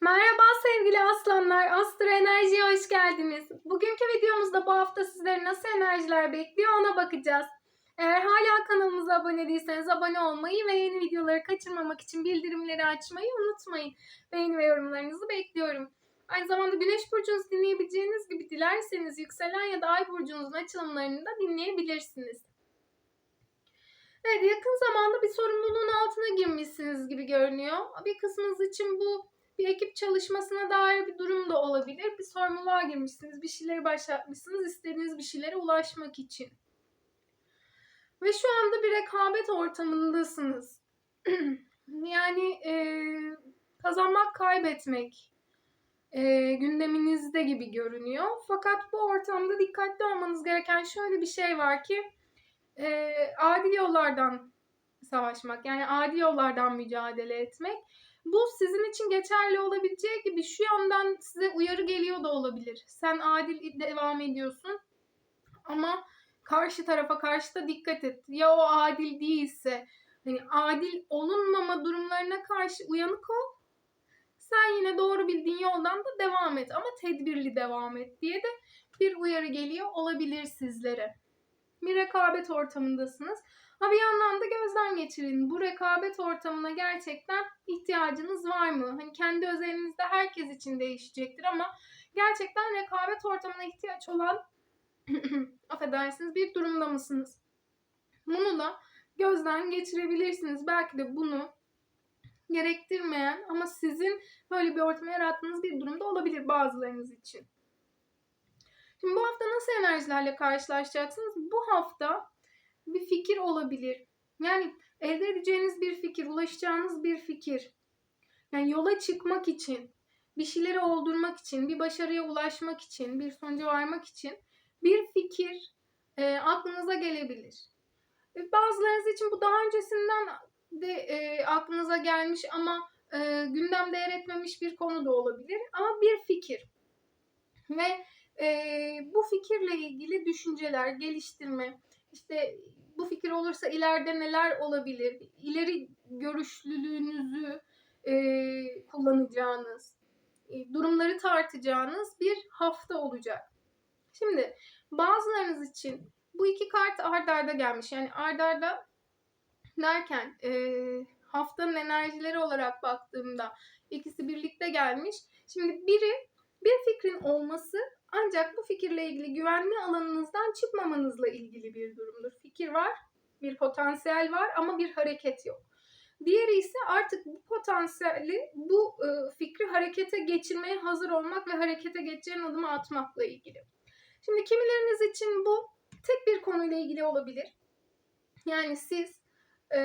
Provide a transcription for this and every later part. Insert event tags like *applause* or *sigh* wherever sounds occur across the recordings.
Merhaba sevgili aslanlar, Astro Enerji'ye hoş geldiniz. Bugünkü videomuzda bu hafta sizleri nasıl enerjiler bekliyor ona bakacağız. Eğer hala kanalımıza abone değilseniz abone olmayı ve yeni videoları kaçırmamak için bildirimleri açmayı unutmayın. Beğeni ve yorumlarınızı bekliyorum. Aynı zamanda Güneş burcunuzu dinleyebileceğiniz gibi dilerseniz yükselen ya da ay burcunuzun açılımlarını da dinleyebilirsiniz. Evet yakın zamanda bir sorumluluğun altına girmişsiniz gibi görünüyor. Bir kısmınız için bu bir ekip çalışmasına dair bir durum da olabilir. Bir sorumluluğa girmişsiniz, bir şeyleri başlatmışsınız, istediğiniz bir şeylere ulaşmak için. Ve şu anda bir rekabet ortamındasınız. *clears throat* yani e, kazanmak, kaybetmek e, gündeminizde gibi görünüyor. Fakat bu ortamda dikkatli olmanız gereken şöyle bir şey var ki e, adil yollardan savaşmak, yani adil yollardan mücadele etmek. Bu sizin için geçerli olabileceği gibi şu yandan size uyarı geliyor da olabilir. Sen adil devam ediyorsun ama karşı tarafa karşı da dikkat et. Ya o adil değilse hani adil olunmama durumlarına karşı uyanık ol. Sen yine doğru bildiğin yoldan da devam et ama tedbirli devam et diye de bir uyarı geliyor olabilir sizlere. Bir rekabet ortamındasınız. Ha bir yandan da gözden geçirin. Bu rekabet ortamına gerçekten ihtiyacınız var mı? Hani kendi özelinizde herkes için değişecektir ama gerçekten rekabet ortamına ihtiyaç olan *clears throat* affedersiniz bir durumda mısınız? Bunu da gözden geçirebilirsiniz. Belki de bunu gerektirmeyen ama sizin böyle bir ortamı yarattığınız bir durumda olabilir bazılarınız için. Şimdi bu hafta nasıl enerjilerle karşılaşacaksınız? Bu hafta bir fikir olabilir. Yani elde edeceğiniz bir fikir, ulaşacağınız bir fikir. Yani yola çıkmak için, bir şeyleri oldurmak için, bir başarıya ulaşmak için, bir sonuca varmak için bir fikir e, aklınıza gelebilir. E, bazılarınız için bu daha öncesinden de e, aklınıza gelmiş ama e, gündemde yer etmemiş bir konu da olabilir. Ama bir fikir. Ve e, bu fikirle ilgili düşünceler, geliştirme, işte bu fikir olursa ileride neler olabilir? İleri görüşlülüğünüzü e, kullanacağınız, e, durumları tartacağınız bir hafta olacak. Şimdi bazılarınız için bu iki kart ard arda gelmiş. Yani ard arda derken e, haftanın enerjileri olarak baktığımda ikisi birlikte gelmiş. Şimdi biri bir fikrin olması ancak bu fikirle ilgili güvenli alanınızdan çıkmamanızla ilgili bir durumdur. Fikir var, bir potansiyel var ama bir hareket yok. Diğeri ise artık bu potansiyeli, bu e, fikri harekete geçirmeye hazır olmak ve harekete geçeceğin adımı atmakla ilgili. Şimdi kimileriniz için bu tek bir konuyla ilgili olabilir. Yani siz e,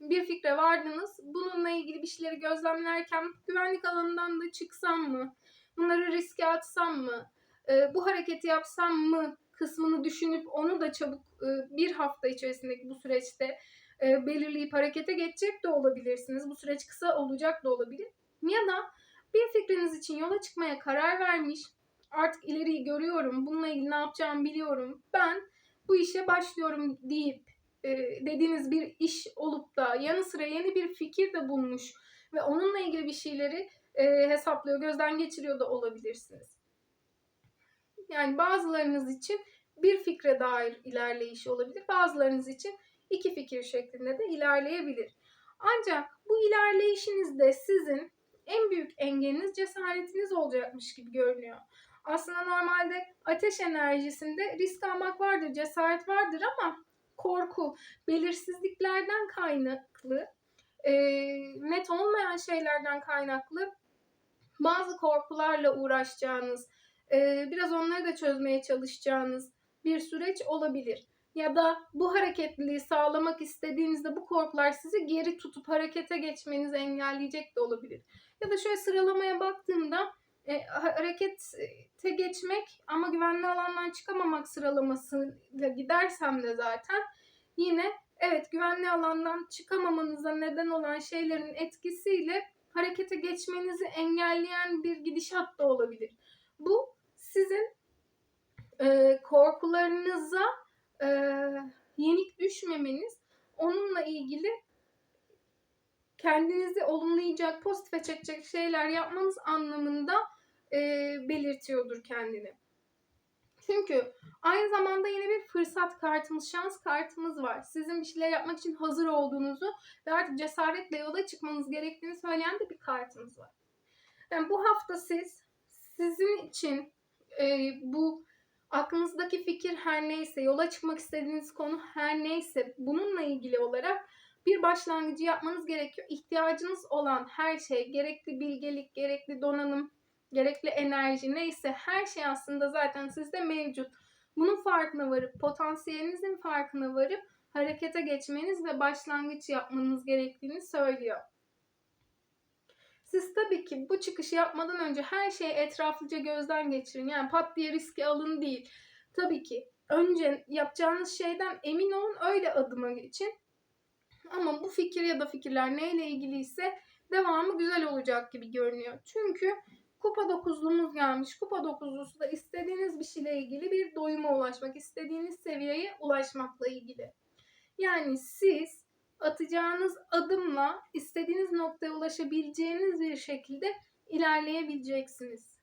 bir fikre vardınız. Bununla ilgili bir şeyleri gözlemlerken güvenlik alanından da çıksam mı? Bunları riske atsam mı, e, bu hareketi yapsam mı kısmını düşünüp onu da çabuk e, bir hafta içerisindeki bu süreçte e, belirleyip harekete geçecek de olabilirsiniz. Bu süreç kısa olacak da olabilir. Ya da bir fikriniz için yola çıkmaya karar vermiş, artık ileriyi görüyorum, bununla ilgili ne yapacağımı biliyorum, ben bu işe başlıyorum deyip e, dediğiniz bir iş olup da yanı sıra yeni bir fikir de bulmuş ve onunla ilgili bir şeyleri e, hesaplıyor, gözden geçiriyor da olabilirsiniz. Yani bazılarınız için bir fikre dair ilerleyiş olabilir. Bazılarınız için iki fikir şeklinde de ilerleyebilir. Ancak bu ilerleyişinizde sizin en büyük engeliniz cesaretiniz olacakmış gibi görünüyor. Aslında normalde ateş enerjisinde risk almak vardır, cesaret vardır ama korku, belirsizliklerden kaynaklı, e, net olmayan şeylerden kaynaklı bazı korkularla uğraşacağınız, e, biraz onları da çözmeye çalışacağınız bir süreç olabilir. Ya da bu hareketliliği sağlamak istediğinizde bu korkular sizi geri tutup harekete geçmenizi engelleyecek de olabilir. Ya da şöyle sıralamaya baktığımda e, harekete geçmek ama güvenli alandan çıkamamak sıralamasıyla gidersem de zaten yine evet güvenli alandan çıkamamanıza neden olan şeylerin etkisiyle harekete geçmenizi engelleyen bir gidişat da olabilir. Bu sizin e, korkularınıza e, yenik düşmemeniz, onunla ilgili kendinizi olumlayacak, pozitife çekecek şeyler yapmanız anlamında e, belirtiyordur kendini. Çünkü aynı zamanda yine bir fırsat kartımız, şans kartımız var. Sizin bir şeyler yapmak için hazır olduğunuzu ve artık cesaretle yola çıkmanız gerektiğini söyleyen de bir kartımız var. Yani bu hafta siz sizin için e, bu aklınızdaki fikir her neyse, yola çıkmak istediğiniz konu her neyse bununla ilgili olarak bir başlangıcı yapmanız gerekiyor. İhtiyacınız olan her şey, gerekli bilgelik, gerekli donanım, gerekli enerji neyse her şey aslında zaten sizde mevcut. Bunun farkına varıp, potansiyelinizin farkına varıp harekete geçmeniz ve başlangıç yapmanız gerektiğini söylüyor. Siz tabii ki bu çıkışı yapmadan önce her şeyi etraflıca gözden geçirin. Yani pat diye riski alın değil. Tabii ki önce yapacağınız şeyden emin olun öyle adıma geçin. Ama bu fikir ya da fikirler neyle ilgiliyse devamı güzel olacak gibi görünüyor. Çünkü kupa dokuzluğumuz gelmiş. Kupa dokuzlusu da istediğiniz bir şeyle ilgili bir doyuma ulaşmak, istediğiniz seviyeye ulaşmakla ilgili. Yani siz atacağınız adımla istediğiniz noktaya ulaşabileceğiniz bir şekilde ilerleyebileceksiniz.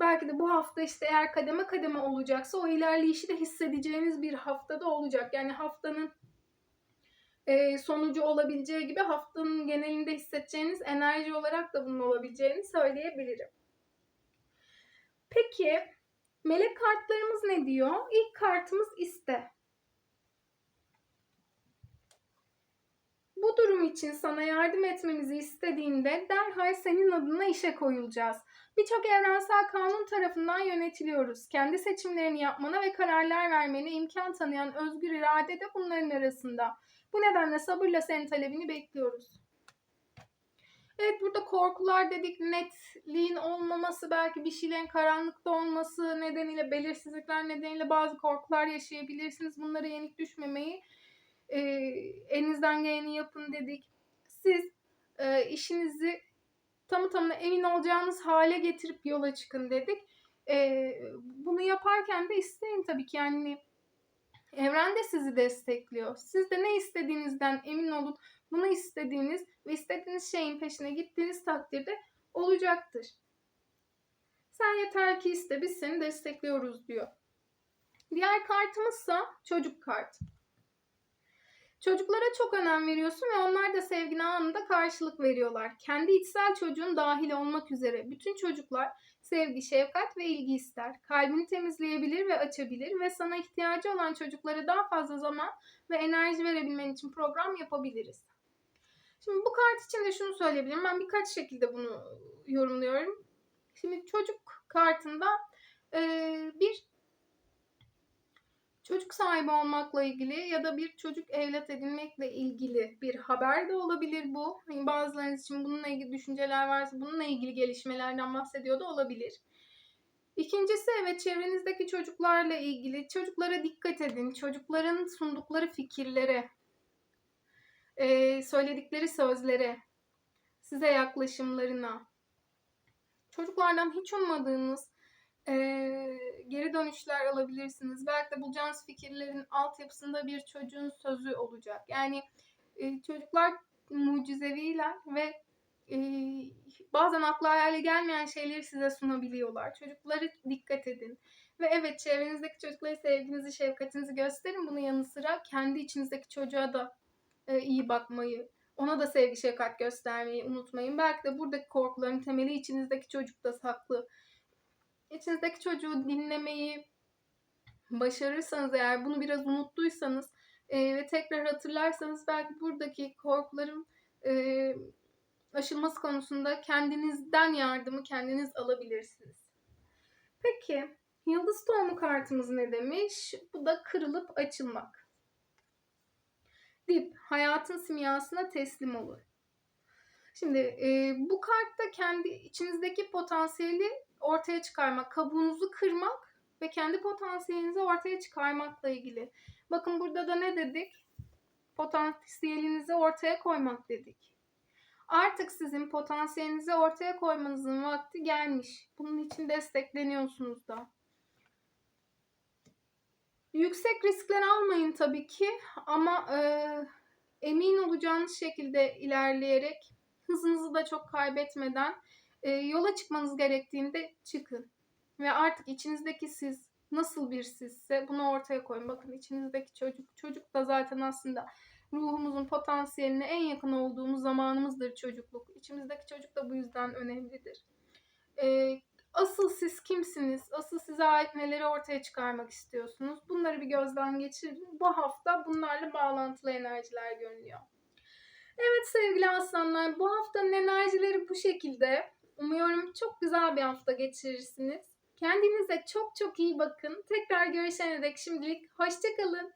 Belki de bu hafta işte eğer kademe kademe olacaksa o ilerleyişi de hissedeceğiniz bir haftada olacak. Yani haftanın sonucu olabileceği gibi haftanın genelinde hissedeceğiniz enerji olarak da bunun olabileceğini söyleyebilirim. Peki melek kartlarımız ne diyor? İlk kartımız iste. Bu durum için sana yardım etmemizi istediğinde derhal senin adına işe koyulacağız. Birçok evrensel kanun tarafından yönetiliyoruz. Kendi seçimlerini yapmana ve kararlar vermene imkan tanıyan özgür irade de bunların arasında. Bu nedenle sabırla senin talebini bekliyoruz. Evet burada korkular dedik, netliğin olmaması, belki bir şeylerin karanlıkta olması nedeniyle, belirsizlikler nedeniyle bazı korkular yaşayabilirsiniz. Bunlara yenik düşmemeyi e, elinizden geleni yapın dedik. Siz e, işinizi tamı tamına emin olacağınız hale getirip yola çıkın dedik. E, bunu yaparken de isteyin tabii ki yani evren de sizi destekliyor. Siz de ne istediğinizden emin olun. Bunu istediğiniz ve istediğiniz şeyin peşine gittiğiniz takdirde olacaktır. Sen yeter ki iste biz seni destekliyoruz diyor. Diğer kartımızsa çocuk kartı. Çocuklara çok önem veriyorsun ve onlar da sevgine anında karşılık veriyorlar. Kendi içsel çocuğun dahil olmak üzere bütün çocuklar sevgi, şefkat ve ilgi ister. Kalbini temizleyebilir ve açabilir ve sana ihtiyacı olan çocuklara daha fazla zaman ve enerji verebilmen için program yapabiliriz. Şimdi bu kart için de şunu söyleyebilirim. Ben birkaç şekilde bunu yorumluyorum. Şimdi çocuk kartında bir çocuk sahibi olmakla ilgili ya da bir çocuk evlat edinmekle ilgili bir haber de olabilir bu. Hani bazılarınız için bununla ilgili düşünceler varsa bununla ilgili gelişmelerden bahsediyor da olabilir. İkincisi evet çevrenizdeki çocuklarla ilgili çocuklara dikkat edin. Çocukların sundukları fikirlere, söyledikleri sözlere, size yaklaşımlarına, çocuklardan hiç ummadığınız e, geri dönüşler alabilirsiniz. Belki de bulacağınız fikirlerin altyapısında bir çocuğun sözü olacak. Yani e, çocuklar mucizeviler ve e, bazen akla hayale gelmeyen şeyleri size sunabiliyorlar. Çocukları dikkat edin. Ve evet çevrenizdeki çocuklara sevginizi, şefkatinizi gösterin. Bunun yanı sıra kendi içinizdeki çocuğa da e, iyi bakmayı, ona da sevgi, şefkat göstermeyi unutmayın. Belki de buradaki korkuların temeli içinizdeki çocukta saklı içinizdeki çocuğu dinlemeyi başarırsanız eğer bunu biraz unuttuysanız e, ve tekrar hatırlarsanız belki buradaki korkuların e, aşılması konusunda kendinizden yardımı kendiniz alabilirsiniz. Peki yıldız tohumu kartımız ne demiş? Bu da kırılıp açılmak. Dip hayatın simyasına teslim olur. Şimdi e, bu kartta kendi içinizdeki potansiyeli ortaya çıkarmak, kabuğunuzu kırmak ve kendi potansiyelinizi ortaya çıkarmakla ilgili. Bakın burada da ne dedik? Potansiyelinizi ortaya koymak dedik. Artık sizin potansiyelinizi ortaya koymanızın vakti gelmiş. Bunun için destekleniyorsunuz da. Yüksek riskler almayın tabii ki ama e, emin olacağınız şekilde ilerleyerek hızınızı da çok kaybetmeden e, yola çıkmanız gerektiğinde çıkın. Ve artık içinizdeki siz nasıl bir sizse bunu ortaya koyun. Bakın içinizdeki çocuk. Çocuk da zaten aslında ruhumuzun potansiyeline en yakın olduğumuz zamanımızdır çocukluk. İçimizdeki çocuk da bu yüzden önemlidir. E, asıl siz kimsiniz? Asıl size ait neleri ortaya çıkarmak istiyorsunuz? Bunları bir gözden geçirin. Bu hafta bunlarla bağlantılı enerjiler görünüyor. Evet sevgili aslanlar bu haftanın enerjileri bu şekilde. Umuyorum çok güzel bir hafta geçirirsiniz. Kendinize çok çok iyi bakın. Tekrar görüşene dek şimdilik hoşçakalın.